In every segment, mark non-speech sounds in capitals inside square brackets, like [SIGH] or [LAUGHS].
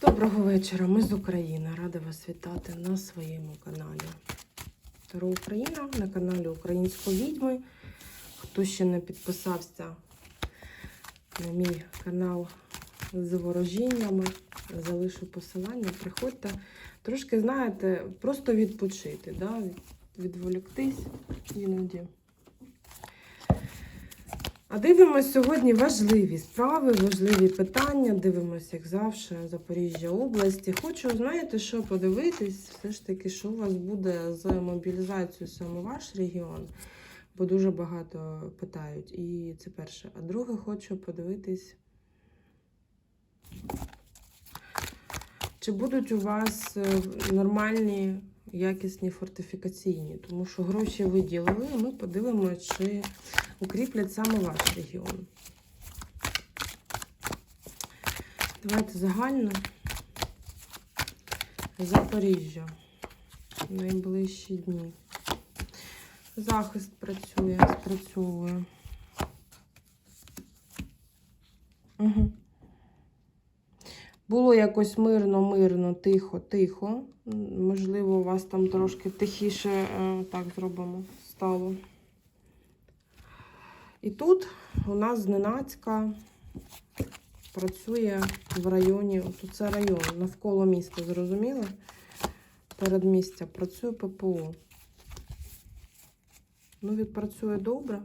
Доброго вечора, ми з України. Рада вас вітати на своєму каналі. Таро Україна на каналі Української відьми. Хто ще не підписався на мій канал з ворожіннями, залишу посилання. Приходьте трошки, знаєте, просто відпочити, да? відволіктись іноді. А дивимося сьогодні важливі справи, важливі питання. Дивимося, як завжди, Запоріжжя області. Хочу, знаєте, що подивитись, все ж таки, що у вас буде з мобілізацією саме ваш регіон, бо дуже багато питають. І це перше. А друге, хочу подивитись, чи будуть у вас е, нормальні, якісні фортифікаційні, тому що гроші виділили, ми подивимося, чи укріплять саме ваш регіон. Давайте загально. Запоріжжя. Найближчі дні. Захист працює, спрацьовує. Угу. Було якось мирно, мирно, тихо, тихо. Можливо, у вас там трошки тихіше, е, так зробимо, стало. І тут у нас зненацька працює в районі, тут це район, навколо міста, зрозуміли? Передмістя працює ППО. Ну, відпрацює добре.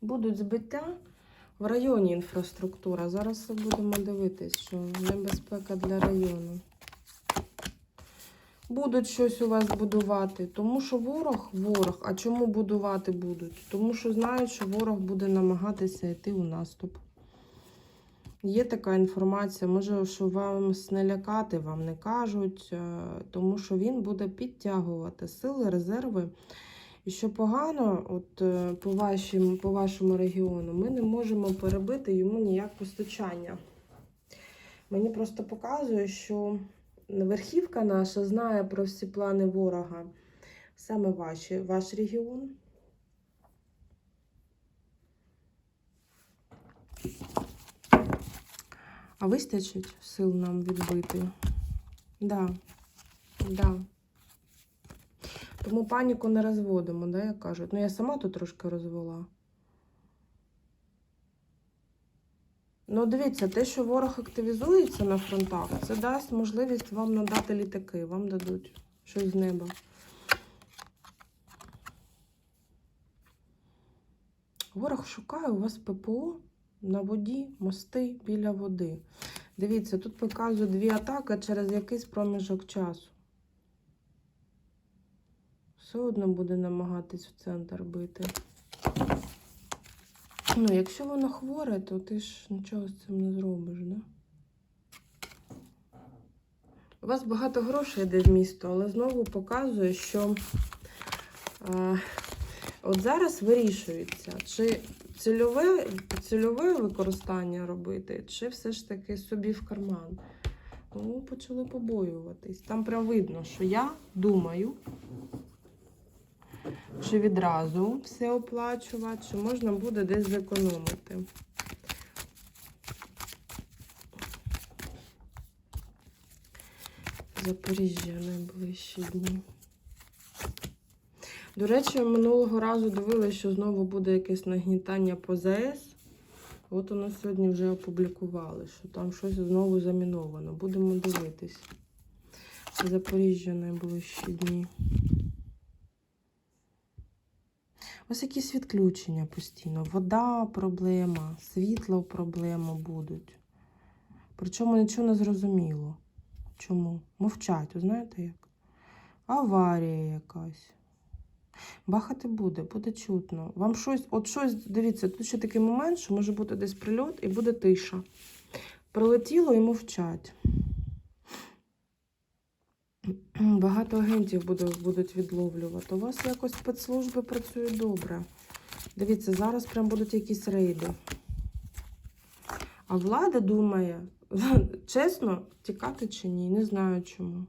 Будуть збиття в районі інфраструктура. Зараз будемо дивитись, що небезпека для району будуть щось у вас будувати. Тому що ворог, ворог. А чому будувати будуть? Тому що знають, що ворог буде намагатися йти у наступ. Є така інформація, може, що вам не лякати, вам не кажуть, е, тому що він буде підтягувати сили, резерви. І що погано, от е, по, вашим, по вашому регіону, ми не можемо перебити йому ніяк постачання. Мені просто показує, що верхівка наша знає про всі плани ворога. Саме ваші, ваш регіон. А вистачить сил нам відбити? Да. Да. Тому паніку не розводимо, да, як кажуть. Ну, я сама тут трошки розвела. Ну, дивіться, те, що ворог активізується на фронтах, це дасть можливість вам надати літаки, вам дадуть щось з неба. Ворог шукає у вас ППО на воді, мости біля води. Дивіться, тут показує дві атаки через якийсь проміжок часу. Все одно буде намагатись в центр бити. Ну, якщо воно хворе, то ти ж нічого з цим не зробиш, да? У вас багато грошей йде в місто, але знову показує, що е, от зараз вирішується, чи цільове, цільове використання робити, чи все ж таки собі в карман. Тому почали побоюватись. Там прям видно, що я думаю, чи відразу все оплачувати, чи можна буде десь зекономити. Запоріжжя найближчі дні. До речі, минулого разу дивилася, що знову буде якесь нагнітання по ЗАЕС. От воно сьогодні вже опублікували, що там щось знову заміновано. Будемо дивитись. Запоріжжя найближчі дні. Ось якісь відключення постійно. Вода проблема, світло проблема будуть. Причому нічого не зрозуміло. Чому? Мовчать, знаєте як? Аварія якась. Бахати буде, буде чутно. Вам щось, от щось, дивіться, тут ще такий момент, що може бути десь прильот і буде тиша. Прилетіло і мовчать. [CLEARS THROAT] Багато агентів будуть відловлювати. У вас якось спецслужби працюють добре. Дивіться, зараз прям будуть якісь рейди. А влада думає, [LAUGHS] чесно, тікати чи ні, не знаю чому.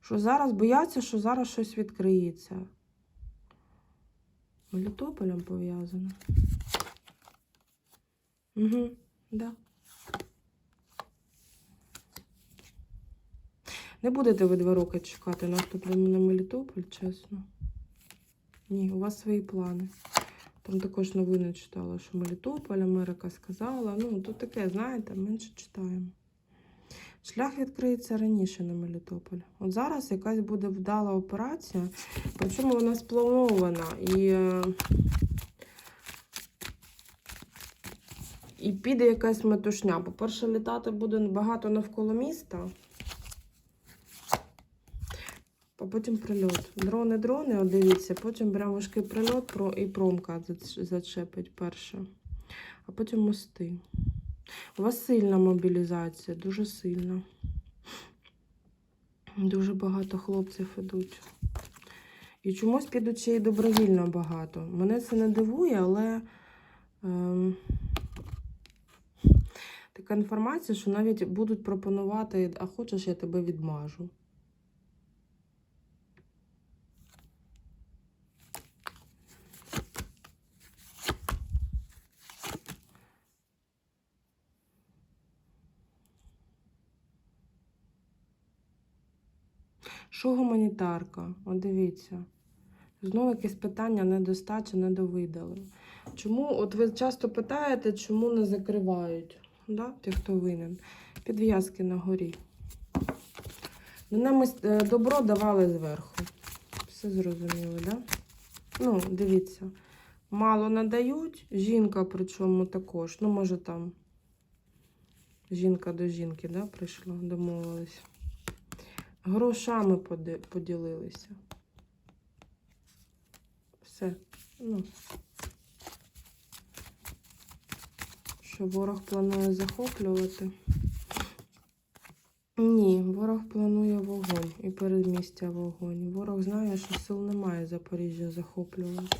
Що зараз бояться, що зараз щось відкриється. Мелітополем пов'язано. Угу, да. Не будете ви два роки чекати наступу на Мелітополь, чесно. Ні, у вас свої плани. Там також новини читала, що Мелітополь, Америка сказала. Ну, тут таке, знаєте, менше читаємо. Шлях відкриється раніше на Мелітополь. От зараз якась буде вдала операція, причому вона спланована і, е, і піде якась метушня. По-перше, літати буде багато навколо міста. А потім прильот. Дрони, дрони, от дивіться, потім прям важкий прильот і промка зачепить перше. А потім мости. У вас сильна мобілізація, дуже сильна. Дуже багато хлопців ідуть. І чомусь підуть ще й добровільно багато. Мене це не дивує, але ем, така інформація, що навіть будуть пропонувати, а хочеш, я тебе відмажу. Що гуманітарка? От дивіться. Знову якесь питання недостача, недовидали. Чому, от ви часто питаєте, чому не закривають? Да? Ті, хто винен. Підв'язки на горі. Ну, нам е, добро давали зверху. Все зрозуміло, да? Ну, дивіться. Мало надають, жінка причому також. Ну, може там жінка до жінки, да, прийшла, домовились. Грошами поділилися. Все. Ну. Що ворог планує захоплювати? Ні, ворог планує вогонь і передмістя вогонь. Ворог знає, що сил немає Запоріжжя захоплювати.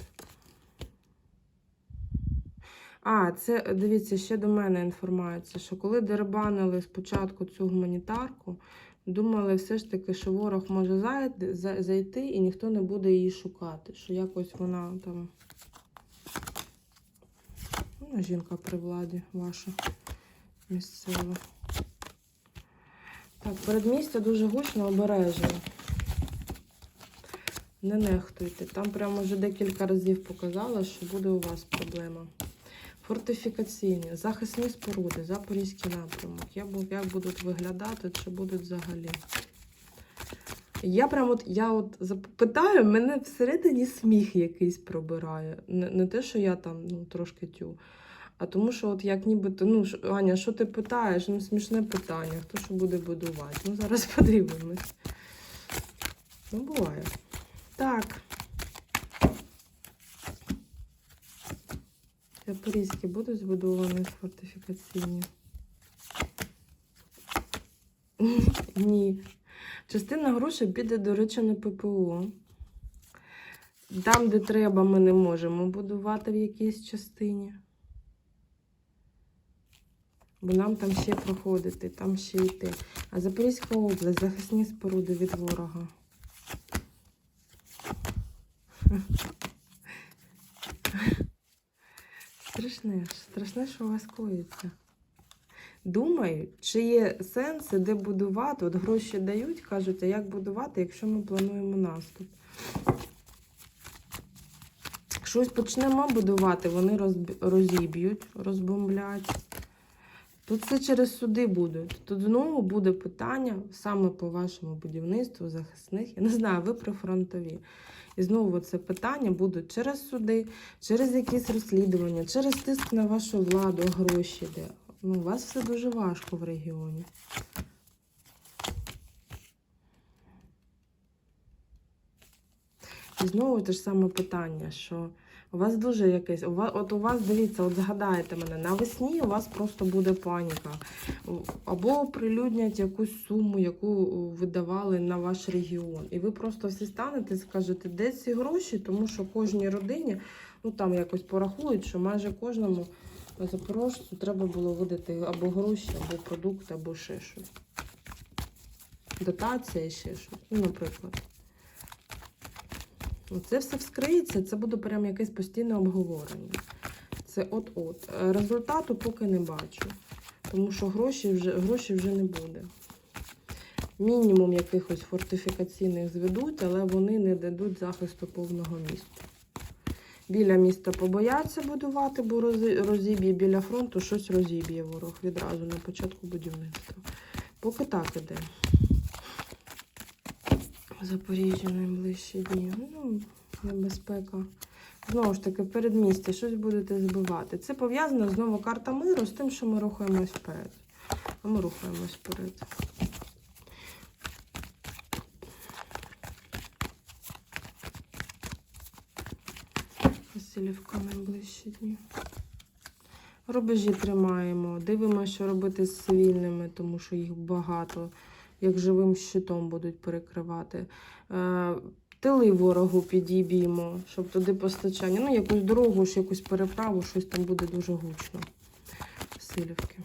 А, це дивіться, ще до мене інформація, що коли дербанили спочатку цю гуманітарку, думали все ж таки, що ворог може зайти, і ніхто не буде її шукати. Що якось вона там. Ну, жінка при владі ваша місцева. Так, передмістя дуже гучно обережно. Не нехтуйте. Там прямо вже декілька разів показала, що буде у вас проблема. Фортифікаційні, захисні споруди, запорізький напрямок. Як будуть виглядати, чи будуть взагалі. Я прям от, я от запитаю, мене всередині сміх якийсь пробирає. Не, не те, що я там ну, трошки тю. А тому що, от як нібито, ну, Аня, що ти питаєш? Ну, смішне питання, хто що буде будувати? Ну, зараз [LAUGHS] подивимось. Ну, буває. Так. Запорізькі будуть збудовані фортифікаційні? [LAUGHS] Ні. Частина грошей піде, до речі, на ППО. Там, де треба, ми не можемо будувати в якійсь частині. Бо нам там ще проходити, там ще йти. А Запорізька область, захисні споруди від ворога. Страшне страшне, що у вас коїться. Думаю, чи є сенси, де будувати. От гроші дають, кажуть, а як будувати, якщо ми плануємо наступ. Щось почнемо будувати, вони розіб'ють, розбомблять. Тут це через суди будуть. Тут знову буде питання саме по вашому будівництву захисних. Я не знаю, ви прифронтові. І знову це питання будуть через суди, через якісь розслідування, через тиск на вашу владу, гроші де. Ну, у вас все дуже важко в регіоні. І знову те ж саме питання, що у вас дуже якесь, у вас, от у вас, дивіться, от згадайте мене, навесні у вас просто буде паніка. Або оприлюднять якусь суму, яку видавали на ваш регіон. І ви просто всі станете і скажете, де ці гроші, тому що кожній родині, ну там якось порахують, що майже кожному запорожцю треба було видати або гроші, або продукти, або ще щось. дотація, ще щось. Ну, наприклад. Це все вскриється, це буде прям якесь постійне обговорення. Це от-от. Результату поки не бачу. Тому що гроші вже, гроші вже не буде. Мінімум якихось фортифікаційних зведуть, але вони не дадуть захисту повного міста. Біля міста побояться будувати, бо розіб'є біля фронту щось розіб'є ворог відразу на початку будівництва. Поки так іде. Запоріжжя найближчі дні. Ну, небезпека. Знову ж таки, передмістя, щось будете збивати. Це пов'язано знову карта миру з тим, що ми рухаємось вперед. А ми рухаємось вперед. Васильівка найближчі дні. Рубежі тримаємо. Дивимося, що робити з цивільними, тому що їх багато, як живим щитом будуть перекривати. Е, Тили ворогу підіб'ємо, щоб туди постачання. Ну, якусь дорогу, ж якусь переправу, щось там буде дуже гучно. Васильівки.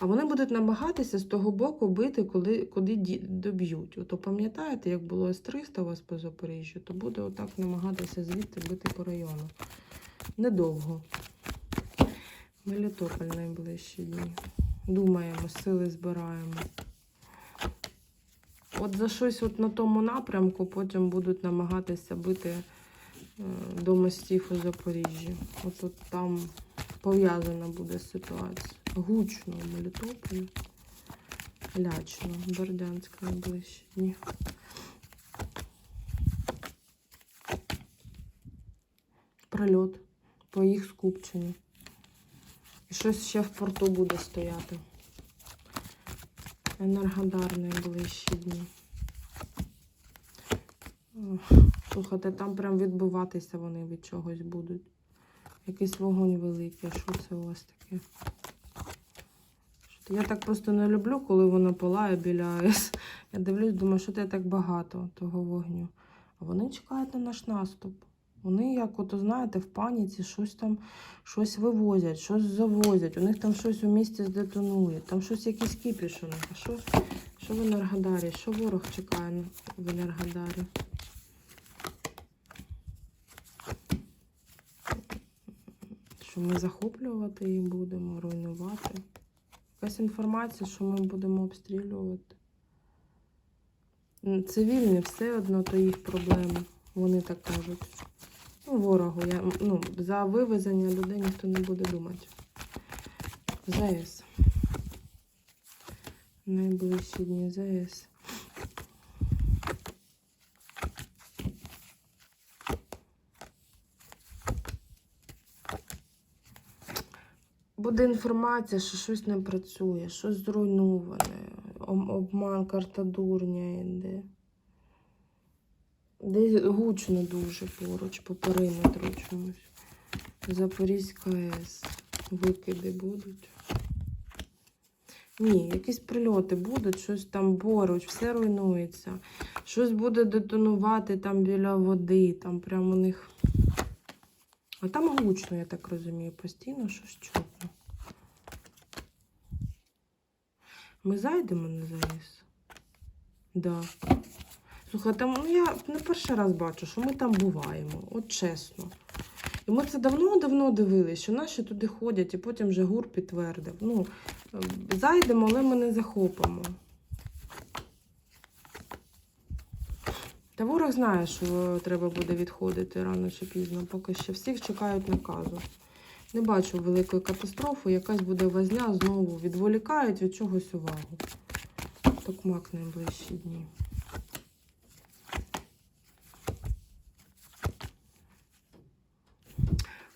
А вони будуть намагатися з того боку бити, коли, куди доб'ють. Ото пам'ятаєте, як було С-300 у вас по Запоріжжю, то буде отак намагатися звідти бити по району. Недовго. Мелітополь найближчі дні. Думаємо, сили збираємо. От за щось от на тому напрямку потім будуть намагатися бити е, до мостів у Запоріжжі. От, от там пов'язана буде ситуація. Гучно в Мелітополі. Лячно, Бердянськ найближчі дні. Прильот по їх скупченню. І щось ще в порту буде стояти. Енергодар найближчі дні. Слухайте, там прям відбиватися вони від чогось будуть. Якийсь вогонь великий. Що це у вас таке? Я так просто не люблю, коли воно палає біля АЕС. Я дивлюсь, думаю, що це так багато того вогню. А вони чекають на наш наступ. Вони, як ото, знаєте, в паніці щось там щось вивозять, щось завозять. У них там щось у місті здетонує, там щось якийсь кіпіш у них. А що, що в Енергодарі? Що ворог чекає в Енергодарі? Що ми захоплювати їх будемо, руйнувати? Якась інформація, що ми будемо обстрілювати. Цивільні все одно то їх проблеми. Вони так кажуть. Ворогу. Я, ну, за вивезення людей ніхто не буде думати. ЗАЕС. Найближчі дні ЗАЕС. Буде інформація, що щось не працює, щось зруйноване, обман, карта дурня йде. Десь гучно дуже поруч, по периметру чомусь. Запорізька АЕС. Викиди будуть. Ні, якісь прильоти будуть, щось там поруч, все руйнується. Щось буде детонувати там біля води, там прямо у них. А там гучно, я так розумію, постійно щось чутно. Ми зайдемо на ЗАЕС? Да. Слухай, там ну, я не перший раз бачу, що ми там буваємо, от чесно. І ми це давно-давно дивилися, що наші туди ходять, і потім вже ГУР підтвердив. Ну, е, зайдемо, але ми не захопимо. Та ворог знає, що треба буде відходити рано чи пізно, поки ще всіх чекають наказу. Не бачу великої катастрофи, якась буде возня, знову відволікають від чогось увагу. Токмак найближчі дні.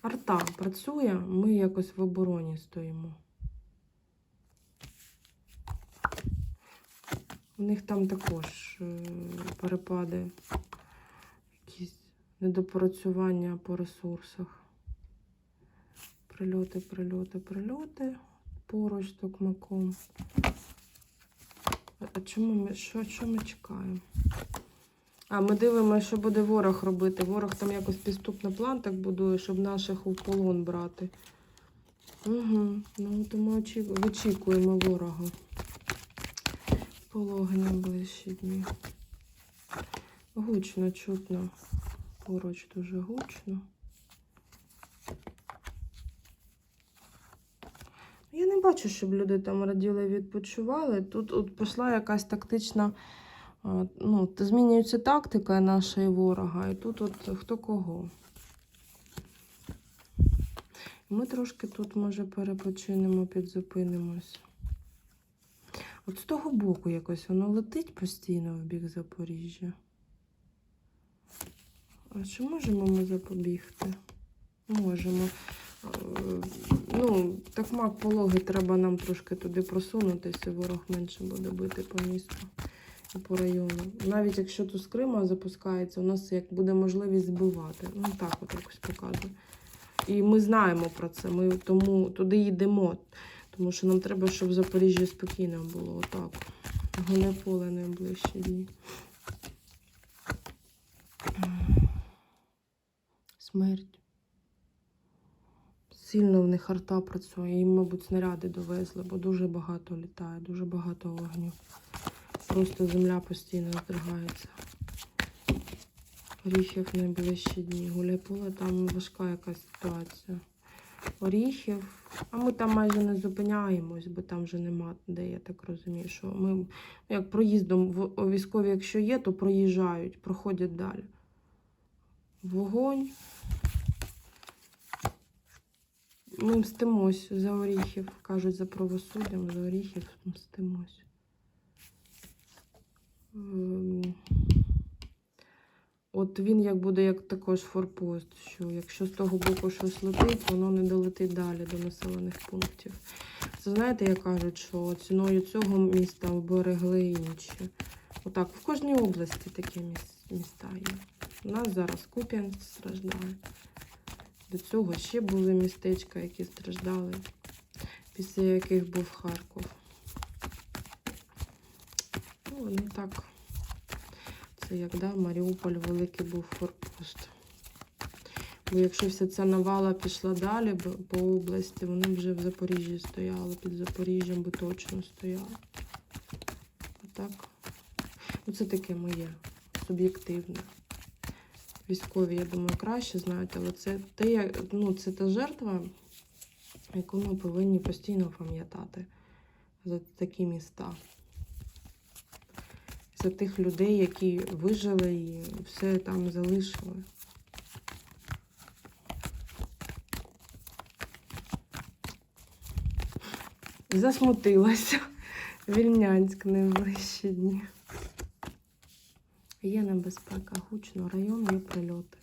Арта працює, ми якось в обороні стоїмо. У них там також е, перепади, якісь недопрацювання по ресурсах. Прильоти, прильоти, прильоти поруч з токмаком. А- чому ми що, що ми чекаємо? А, ми дивимося, що буде ворог робити. Ворог там якось підступний план так будує, щоб наших у полон брати. Угу. Ну, то ми очі- вичікуємо ворога. Пологи найближчі дні. Гучно чутно. Поруч дуже гучно. Я не бачу, щоб люди там раділи відпочивали. Тут от пішла якась тактична, ну, змінюється тактика нашої ворога, і тут от хто кого. Ми трошки тут, може, перепочинемо, підзупинимось. От з того боку якось воно летить постійно в бік Запоріжжя. А чи можемо ми запобігти? Можемо. Ну, так мак пологи треба нам трошки туди просунутися, ворог менше буде бити по місту по району. Навіть якщо тут з Крима запускається, у нас як буде можливість збивати. Ну так от якось показує. І ми знаємо про це. Ми тому туди йдемо. Тому що нам треба, щоб в Запоріжжі спокійно було. Отак. Голе поле найближчі дні. Смерть. Сильно в них арта працює. Їм, мабуть, снаряди довезли, бо дуже багато літає, дуже багато вогню. Просто земля постійно здригається. Оріхів найближчі дні. Гуляйполе там важка якась ситуація. Оріхів. А ми там майже не зупиняємось, бо там вже нема де, я так розумію, що ми як проїздом військові, якщо є, то проїжджають, проходять далі. Вогонь. Ми мстимось за оріхів. Кажуть, за правосуддям, за оріхів мстимось. Ем, От він як буде як також форпост, що якщо з того боку щось летить, воно не долетить далі до населених пунктів. Це знаєте, як кажуть, що ціною цього міста оберегли інші. Отак, в кожній області такі міста є. У нас зараз Куп'янськ страждає. До цього ще були містечка, які страждали, після яких був Харків. Ну, не так. Це як да, Маріуполь великий був форпост. Бо якщо вся ця навала пішла далі по області, вони б вже в Запоріжжі стояли, під Запоріжжям би точно стояли. Отак. Оце таке моє суб'єктивне. Військові, я думаю, краще знають, але це те, ну, це та жертва, яку ми повинні постійно пам'ятати за такі міста за тих людей, які вижили і все там залишили. Засмутилася. Вільнянськ найближчі дні. Є небезпека, гучно, район, є прильоти.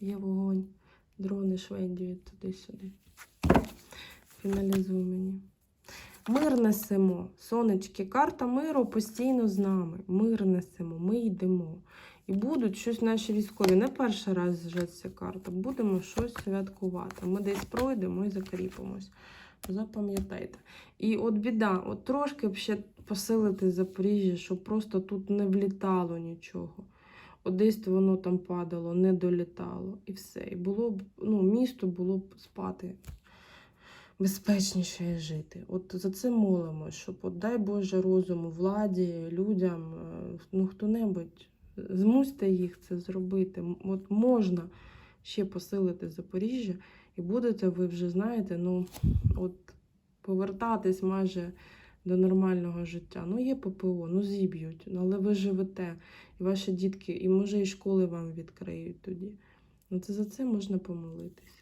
Є вогонь, дрони швендіють туди-сюди. Фіналізуй мені. Мир несемо. Сонечки, карта миру постійно з нами. Мир несемо, ми йдемо. І будуть щось наші військові. Не перший раз ця карта. Будемо щось святкувати. Ми десь пройдемо і закріпимось. Запам'ятайте. І от біда, от трошки б ще посилити Запоріжжя, щоб просто тут не влітало нічого. От десь воно там падало, не долітало. І все. І було б, ну, місто було б спати безпечніше жити. От за це молимо, щоб от дай Боже розуму владі, людям, е, ну хто-небудь, змусьте їх це зробити. От можна ще посилити Запоріжжя, і будете ви вже, знаєте, ну, от повертатись майже до нормального життя. Ну, є ППО, ну зіб'ють, але ви живете, і ваші дітки, і може і школи вам відкриють тоді. Ну, це за це можна помолитись.